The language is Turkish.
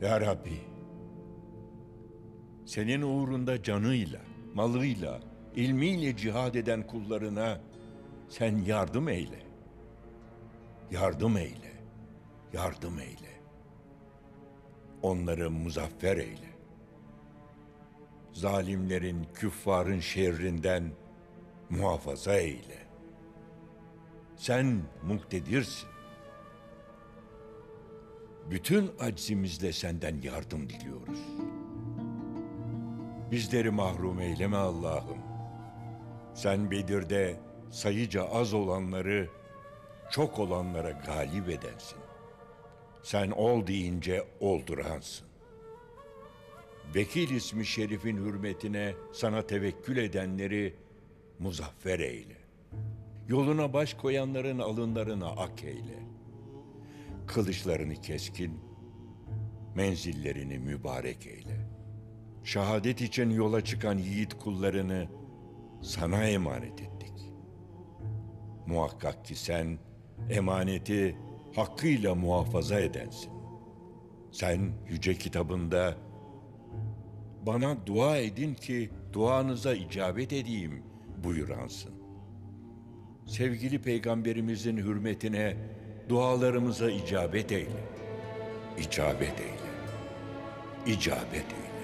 Ya Rabbi, senin uğrunda canıyla, malıyla, ilmiyle cihad eden kullarına sen yardım eyle. Yardım eyle, yardım eyle. Onları muzaffer eyle. Zalimlerin, küffarın şerrinden muhafaza eyle. Sen muktedirsin. Bütün aczimizle senden yardım diliyoruz. Bizleri mahrum eyleme Allah'ım. Sen Bedir'de sayıca az olanları çok olanlara galip edensin. Sen ol deyince olduransın. Vekil ismi şerifin hürmetine sana tevekkül edenleri muzaffer eyle. Yoluna baş koyanların alınlarına ak eyle. Kılıçlarını keskin, menzillerini mübarek eyle. Şehadet için yola çıkan yiğit kullarını sana emanet ettik. Muhakkak ki sen emaneti hakkıyla muhafaza edensin. Sen yüce kitabında bana dua edin ki duanıza icabet edeyim buyuransın. Sevgili peygamberimizin hürmetine dualarımıza icabet eyle. İcabet eyle. İcabet eyle.